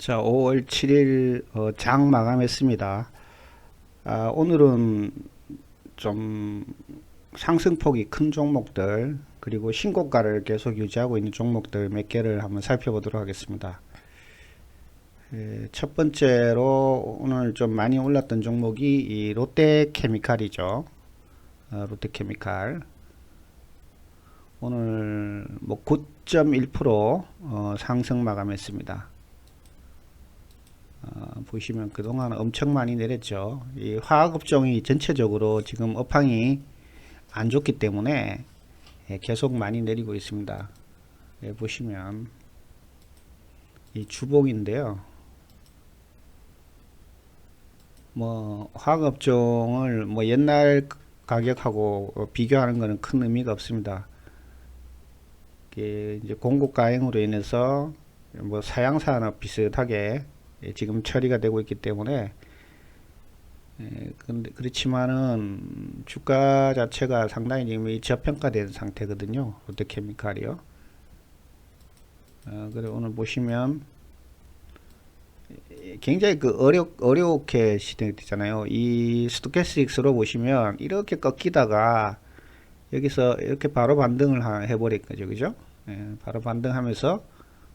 자, 5월 7일 어, 장 마감했습니다. 아, 오늘은 좀 상승폭이 큰 종목들 그리고 신고가를 계속 유지하고 있는 종목들 몇 개를 한번 살펴보도록 하겠습니다. 에, 첫 번째로 오늘 좀 많이 올랐던 종목이 이 롯데케미칼이죠. 어, 롯데케미칼 오늘 뭐 9.1% 어, 상승 마감했습니다. 어, 보시면 그동안 엄청 많이 내렸죠. 이 화학업종이 전체적으로 지금 업황이 안 좋기 때문에 예, 계속 많이 내리고 있습니다. 예, 보시면 이 주봉인데요. 뭐 화학업종을 뭐 옛날 가격하고 비교하는 것은 큰 의미가 없습니다. 이제 공급 가행으로 인해서 뭐 사양 산업 비슷하게 예, 지금 처리가 되고 있기 때문에 예, 근데 그렇지만은 주가 자체가 상당히 지금 이 저평가된 상태거든요. 롯데케미칼이요. 어, 그래 오늘 보시면 굉장히 그 어려 어렵게 진행되잖아요. 이 스토캐스틱스로 보시면 이렇게 꺾이다가 여기서 이렇게 바로 반등을 하- 해버린 거죠, 그죠? 예, 바로 반등하면서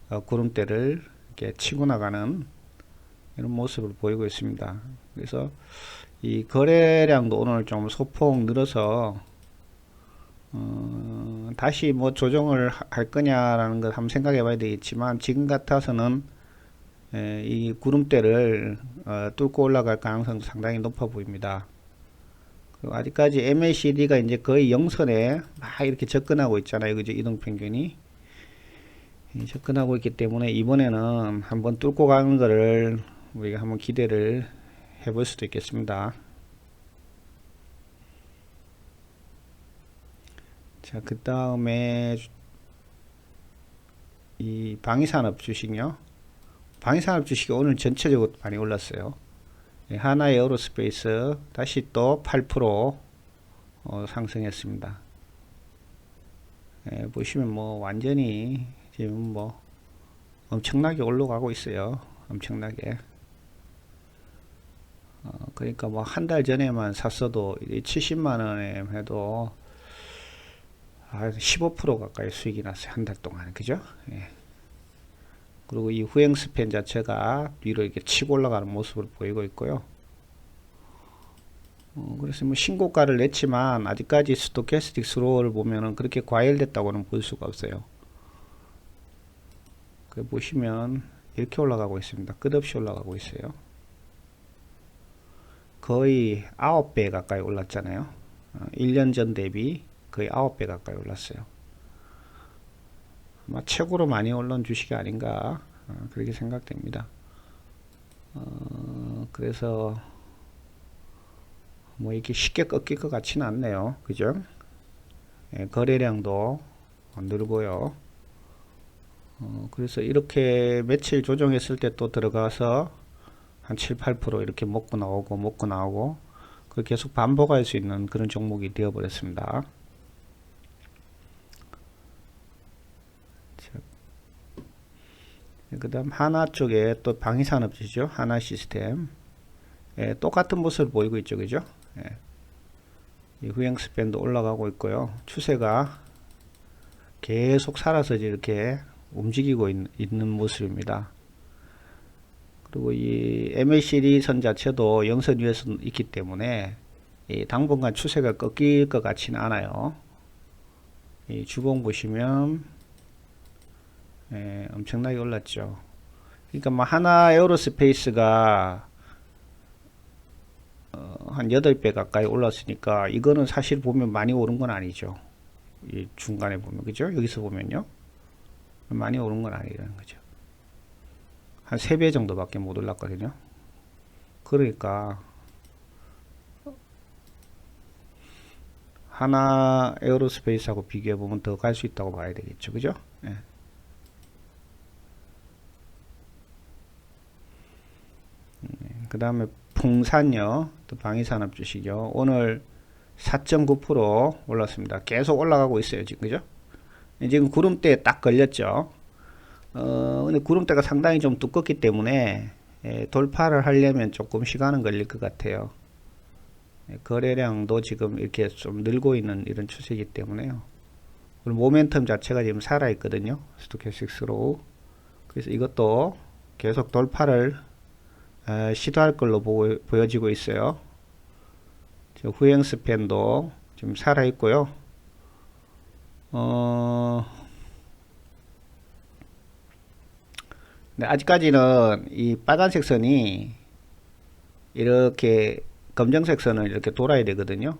어, 구름대를 이렇게 치고 나가는 이런 모습을 보이고 있습니다. 그래서 이 거래량도 오늘 좀 소폭 늘어서 어, 다시 뭐 조정을 하- 할 거냐라는 걸 한번 생각해 봐야 되겠지만 지금 같아서는 에, 이 구름대를 어, 뚫고 올라갈 가능성도 상당히 높아 보입니다. 아직까지 MACD가 이제 거의 영선에 막 이렇게 접근하고 있잖아요. 그죠? 이동평균이. 이 접근하고 있기 때문에 이번에는 한번 뚫고 가는 거를 우리가 한번 기대를 해볼 수도 있겠습니다. 자, 그 다음에 이 방위산업 주식요. 방위산업 주식이 오늘 전체적으로 많이 올랐어요. 예, 하나 에어로스페이스 다시 또 8% 어, 상승했습니다. 예, 보시면 뭐 완전히 지금 뭐 엄청나게 올라가고 있어요. 엄청나게. 어, 그러니까 뭐 한 달 전에만 샀어도 70만 원에 해도 한 15% 가까이 수익이 났어요. 한 달 동안. 그죠? 예. 그리고 이 후행 스팬 자체가 위로 이렇게 치고 올라가는 모습을 보이고 있고요. 어, 그래서 뭐 신고가를 냈지만 아직까지 스토캐스틱 스로어를 보면은 그렇게 과열됐다고는 볼 수가 없어요. 그 보시면 이렇게 올라가고 있습니다. 끝없이 올라가고 있어요. 거의 9배 가까이 올랐잖아요. 어, 1년 전 대비 거의 9배 가까이 올랐어요. 아마 최고로 많이 올른 주식이 아닌가 어, 그렇게 생각됩니다. 어, 그래서 뭐 이렇게 쉽게 꺾일 것 같지는 않네요. 그죠? 예, 거래량도 늘고요. 어, 그래서 이렇게 며칠 조정했을 때 또 들어가서 한 7, 8% 이렇게 먹고 나오고 먹고 나오고 그 계속 반복할 수 있는 그런 종목이 되어 버렸습니다. 그 다음 하나 쪽에 또 방위산업지죠. 하나 시스템. 예, 똑같은 모습을 보이고 있죠. 그죠? 예. 이 후행 스팬도 올라가고 있고요. 추세가 계속 살아서 이렇게 움직이고 있, 있는 모습입니다. 그리고 이 MACD 선 자체도 영선 위에서 있기 때문에 이 당분간 추세가 꺾일 것 같지는 않아요. 이 주봉 보시면 예, 엄청나게 올랐죠. 그러니까 뭐 하나 에어로스페이스가 어, 한 8배 가까이 올랐으니까 이거는 사실 보면 많이 오른 건 아니죠. 이 중간에 보면 그죠? 여기서 보면요. 많이 오른 건 아니라는 거죠. 한 3배 정도밖에 못 올랐거든요. 그러니까 하나 에어로스페이스하고 비교해 보면 더 갈 수 있다고 봐야 되겠죠. 그죠? 예. 그 다음에 풍산요, 또 방위산업 주식이요. 오늘 4.9% 올랐습니다. 계속 올라가고 있어요, 지금 그죠? 지금 구름대에 딱 걸렸죠. 어, 근데 구름대가 상당히 좀 두껍기 때문에 예, 돌파를 하려면 조금 시간은 걸릴 것 같아요. 예, 거래량도 지금 이렇게 좀 늘고 있는 이런 추세이기 때문에요. 그리고 모멘텀 자체가 지금 살아 있거든요. 스토캐스틱스로. 그래서 이것도 계속 돌파를 에, 시도할 걸로 보, 보여지고 있어요. 저 후행 스팬도 지금 살아 있고요. 어, 네, 아직까지는 이 빨간색 선이 이렇게 검정색 선을 이렇게 돌아야 되거든요.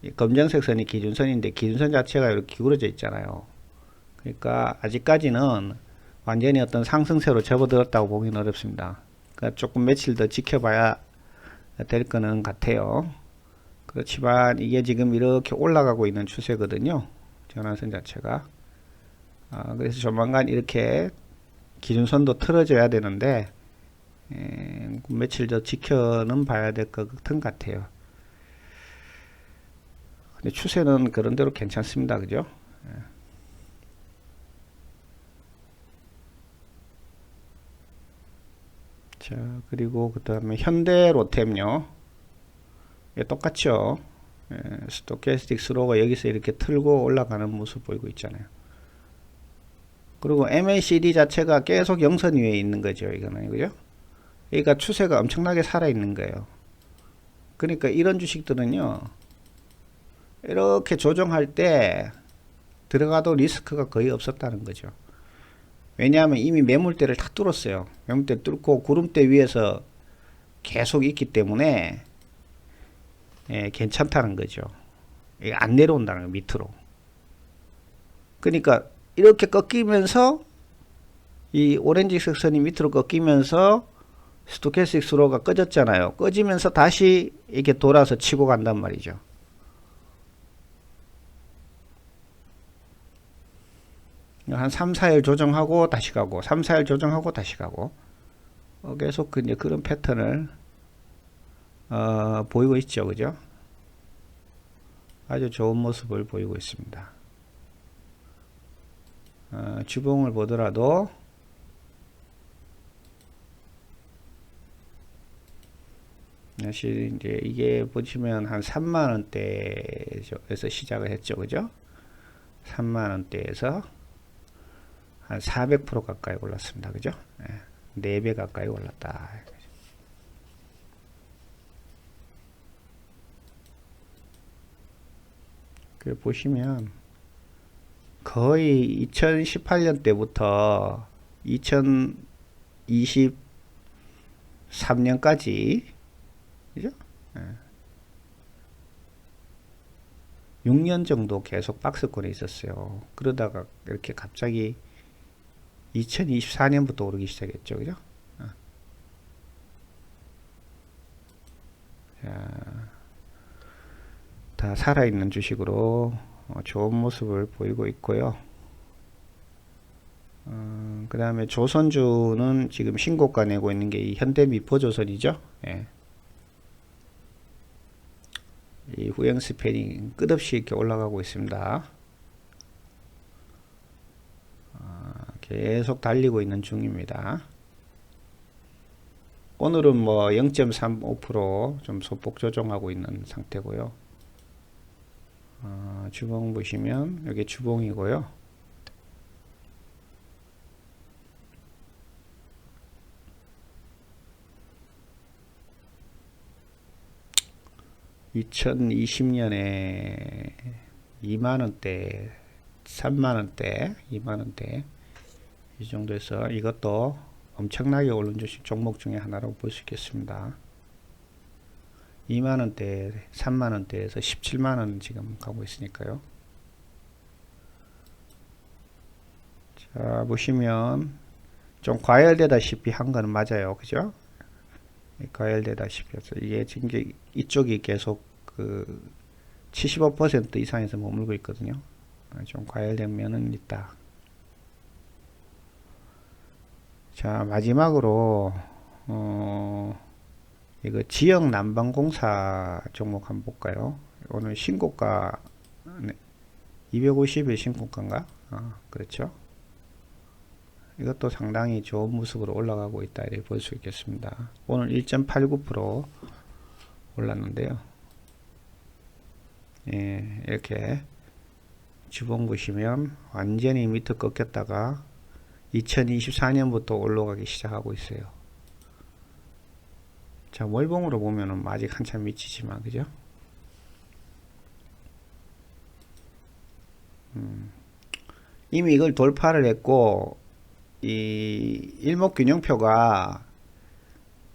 이 검정색 선이 기준선인데 기준선 자체가 이렇게 기울어져 있잖아요. 그러니까 아직까지는 완전히 어떤 상승세로 접어들었다고 보기는 어렵습니다. 그러니까 조금 며칠 더 지켜봐야 될 거는 같아요. 그렇지만 이게 지금 이렇게 올라가고 있는 추세거든요. 전환선 자체가. 아, 그래서 조만간 이렇게 기준선도 틀어져야 되는데 에, 며칠 더 지켜는 봐야 될 것 같은 같아요. 근데 추세는 그런대로 괜찮습니다. 그죠? 예. 자, 그리고 그 다음에 현대 로템요. 예, 똑같죠. 예, 스토캐스틱 스로가 여기서 이렇게 틀고 올라가는 모습 보이고 있잖아요. 그리고 MACD 자체가 계속 영선 위에 있는 거죠. 이거는, 그죠? 그러니까 추세가 엄청나게 살아 있는 거예요. 그러니까 이런 주식들은요. 이렇게 조정할 때 들어가도 리스크가 거의 없었다는 거죠. 왜냐하면 이미 매물대를 다 뚫었어요. 매물대 뚫고 구름대 위에서 계속 있기 때문에 예, 괜찮다는 거죠. 이게 안 내려온다는 거 밑으로. 그러니까 이렇게 꺾이면서 이 오렌지 색 선이 밑으로 꺾이면서 스토캐스틱 스로가 꺼졌잖아요. 꺼지면서 다시 이렇게 돌아서 치고 간단 말이죠. 한 3, 4일 조정하고 다시 가고 3, 4일 조정하고 다시 가고 어, 계속 그 이제 그런 패턴을 어, 보이고 있죠. 그죠? 아주 좋은 모습을 보이고 있습니다. 어, 주봉을 보더라도 사실 이제 이게 보시면 한 3만 원대에서 시작을 했죠. 그죠? 3만 원대에서 한 400% 가까이 올랐습니다. 그죠? 네, 4배 가까이 올랐다. 그 보시면 거의 2018년 때부터 2023년까지 그죠? 네. 6년 정도 계속 박스권에 있었어요. 그러다가 이렇게 갑자기 2024년부터 오르기 시작했죠. 그죠? 어. 자, 다 살아있는 주식으로 어, 좋은 모습을 보이고 있고요. 어, 그 다음에 조선주는 지금 신고가 내고 있는 게 이 현대미포조선이죠. 예. 이 후행 스팬이 끝없이 이렇게 올라가고 있습니다. 어, 계속 달리고 있는 중입니다. 오늘은 뭐 0.35%좀 소폭 조정하고 있는 상태고요. 어, 주봉 보시면 여기 주봉이고요. (2020년에) 2만원대 3만원대 2만원대 이 정도에서 이것도 엄청나게 오른 주식 종목 중에 하나라고 볼 수 있겠습니다 2만원대 3만원대에서 17만원 지금 가고 있으니까요. 자 보시면 좀 과열되다시피 한 거는 맞아요. 그죠? 과열되다시피 해서 이게 지금 이쪽이 계속 그 75% 이상에서 머물고 있거든요. 좀 과열된 면은 있다. 자 마지막으로 어 이거 지역 난방공사 종목 한번 볼까요? 오늘 신고가 네, 250일 신고가인가? 아, 그렇죠. 이것도 상당히 좋은 모습으로 올라가고 있다 이렇게 볼 수 있겠습니다. 오늘 1.89% 올랐는데요. 예, 이렇게 주봉 보시면 완전히 밑에 꺾였다가 2024년부터 올라가기 시작하고 있어요. 자, 월봉으로 보면은 아직 한참 미치지만, 그죠? 음, 이미 이걸 돌파를 했고, 이 일목균형표가,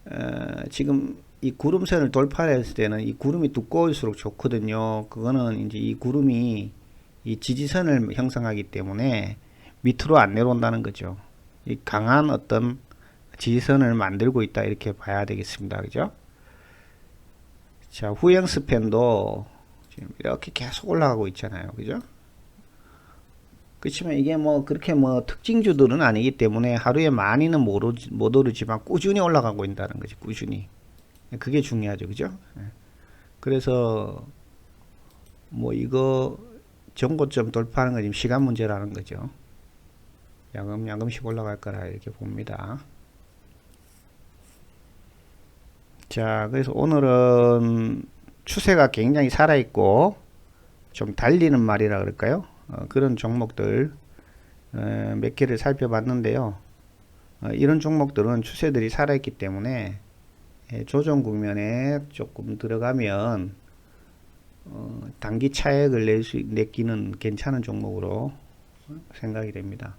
어, 지금 이 구름선을 돌파했을 때는 이 구름이 두꺼울수록 좋거든요. 그거는 이제 이 구름이 이 지지선을 형성하기 때문에 밑으로 안 내려온다는 거죠. 이 강한 어떤 지지선을 만들고 있다 이렇게 봐야 되겠습니다. 그죠? 자, 후형 스팬도 지금 이렇게 계속 올라가고 있잖아요. 그죠? 그렇지만 이게 뭐 그렇게 뭐 특징주들은 아니기 때문에 하루에 많이는 못, 오르, 못 오르지만 꾸준히 올라가고 있다는 거지. 꾸준히. 그게 중요하죠. 그죠? 예. 그래서 뭐 이거 정고점 돌파하는 건 지금 시간 문제라는 거죠. 야금야금씩 올라갈 거라 이렇게 봅니다. 자, 그래서 오늘은 추세가 굉장히 살아있고 좀 달리는 말이라 그럴까요? 어, 그런 종목들 어, 몇 개를 살펴봤는데요. 어, 이런 종목들은 추세들이 살아있기 때문에 예, 조정 국면에 조금 들어가면 어, 단기 차액을 낼 수, 내기는 괜찮은 종목으로 생각이 됩니다.